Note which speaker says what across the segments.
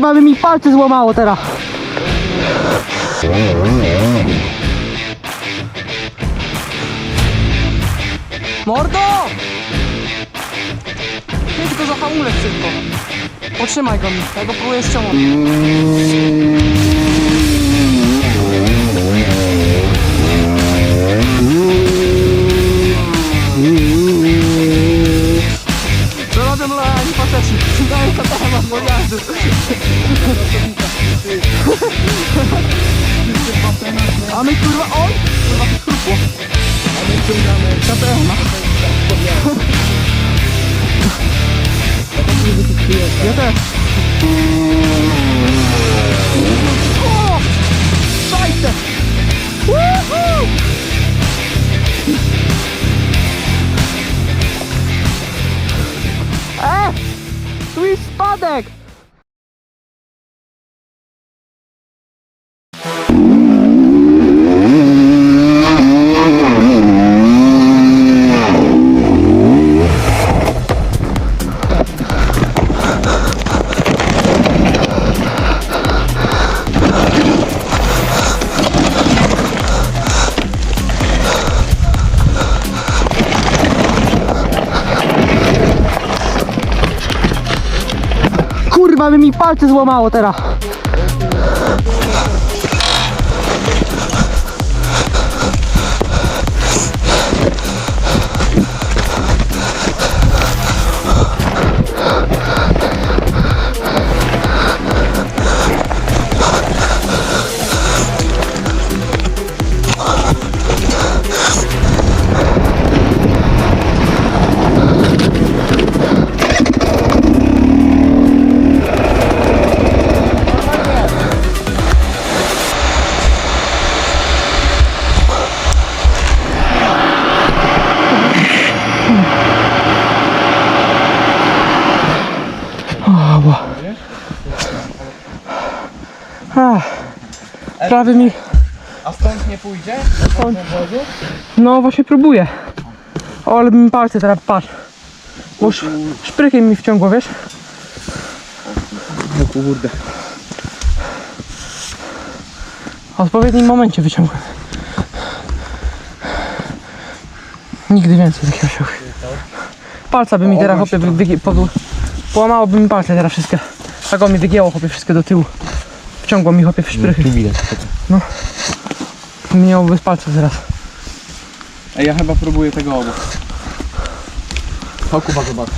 Speaker 1: Kurwa, by mi palce złamało teraz. Mordo! Nie tylko za hamulec szybko. Potrzymaj go mi, ja go próbuję ściągnąć. A my kurwa, oj! Kurwa, to chrupło. A my ciągamy KTM. Ja też. O! Szajse! Woohoo! Palce złamało teraz. Prawie mi...
Speaker 2: A stąd nie pójdzie?
Speaker 1: Stąd. No właśnie próbuję. O, ale mi palce teraz patrz. Bo sz, szprykiem mi wciągło, wiesz?
Speaker 2: No kurde.
Speaker 1: W odpowiednim momencie wyciągłem. Nigdy więcej takiego osiągu. Palca by mi teraz wygi- podu- Połamałoby mi palce teraz wszystkie. Tak o mi wygięło chłopie wszystkie do tyłu. Wciągło mi chłopie w szprychy.
Speaker 2: Tu widać.
Speaker 1: Miało bez palca teraz.
Speaker 2: Ej, ja chyba próbuję tego obok. To Kuba zobacz.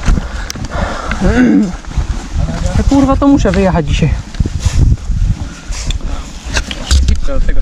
Speaker 1: Ja kurwa to muszę wyjechać dzisiaj.
Speaker 2: Do tego.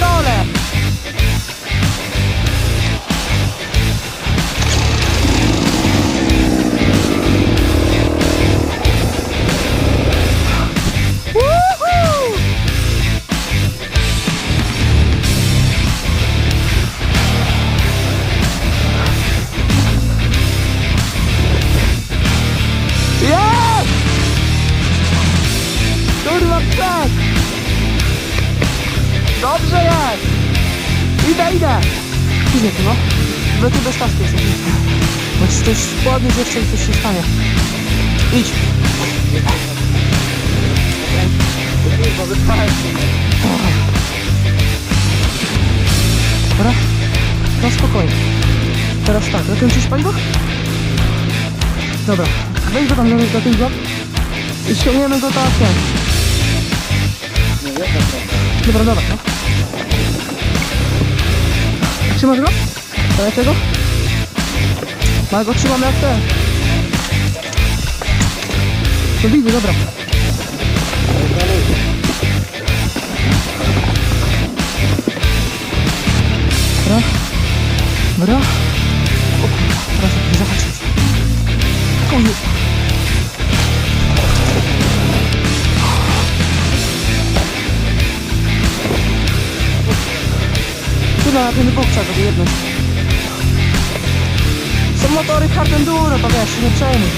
Speaker 1: Ja Tu no. Wy tu bez kaski jesteś. Bo ci coś podnieść jeszcze i coś się stanie. Idź. Dobra? No spokojnie. Teraz tak, zakończysz paliwo? Dobra, wejdź go tam do, blok i ściągniemy go tak. Dobra, dobra, no. Trzymasz go? Dajcie go? Ja go trzymam jak ten. No widzę, dobra. Dobra. Dobra. Chyba na bóg trzeba go wyjednąć. Są motory hard enduro, to wiesz, nie przejmuj.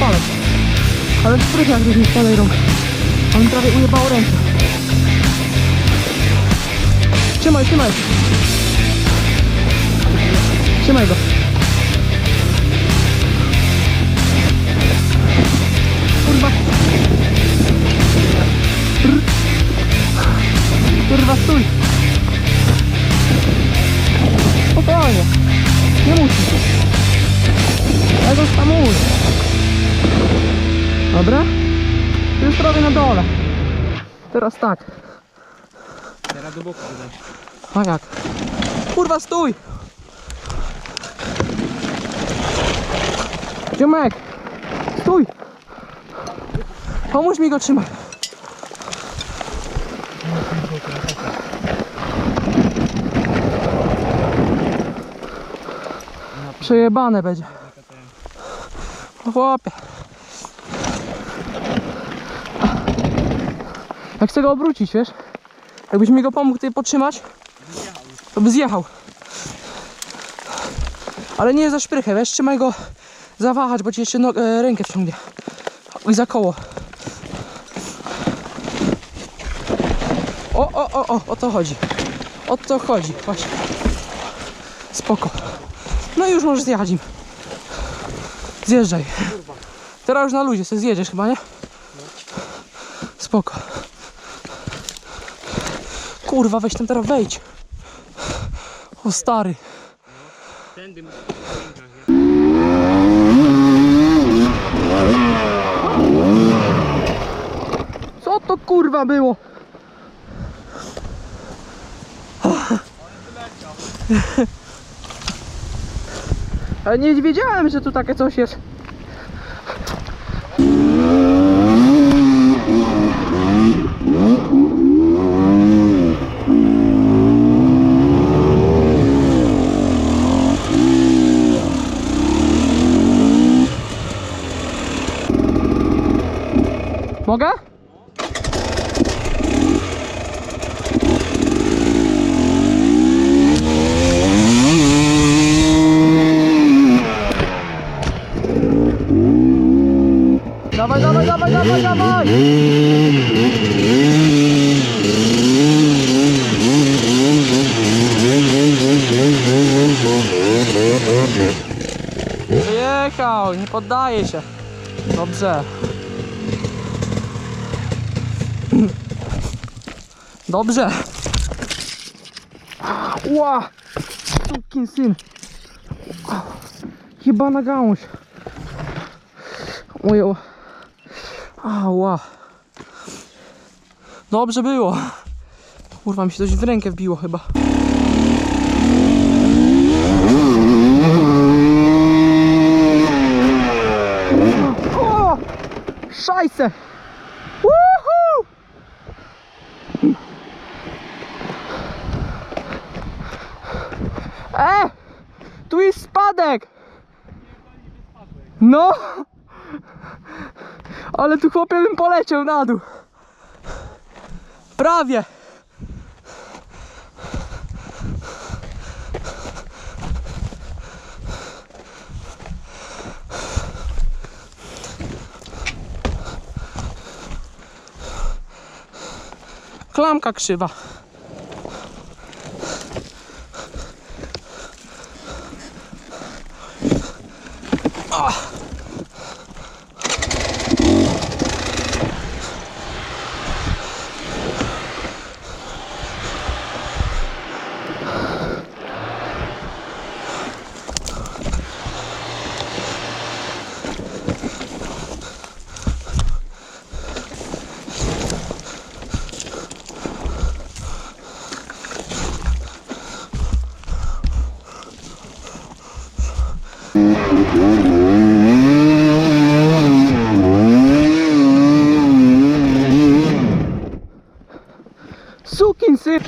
Speaker 1: Palec. Ale sprytnie jak gdyby spadaj rąk. On mi prawie ujebało rękę. Trzymaj, trzymaj. Trzymaj go. Dobra? Już prawie na dole. Teraz tak.
Speaker 2: Teraz do boku dodać.
Speaker 1: A jak? Kurwa, stój! Ziomek! Stój! Pomóż mi go trzymać. Przejebane będzie. Chłopie. Jak chcę go obrócić, wiesz? Jakbyś mi go pomógł tutaj podtrzymać, to by zjechał. Ale nie za szprychę, wiesz, trzymaj go zawahać, bo ci jeszcze no, e, rękę wciągnie. I za koło. O, o, o, o, o to chodzi. O to chodzi, właśnie. Spoko. No i już możesz zjechać im. Zjeżdżaj. Teraz już na luzie, sobie zjedziesz chyba, nie? Spoko. Kurwa, weź tam teraz wejdź. O stary. Co to kurwa było? Ale nie wiedziałem, że tu takie coś jest. Wyjechał, nie poddaje się. Dobrze. Dobrze. Ła! Sukin syn. Chyba na gałąź. Ojo. Ała. Dobrze było. Kurwa, mi się coś w rękę wbiło chyba. O! Szajse! Woohoo! E! Tu jest spadek! No! Ale tu chłopie bym poleciał na dół. Prawie. Klamka krzywa. Sukin syn!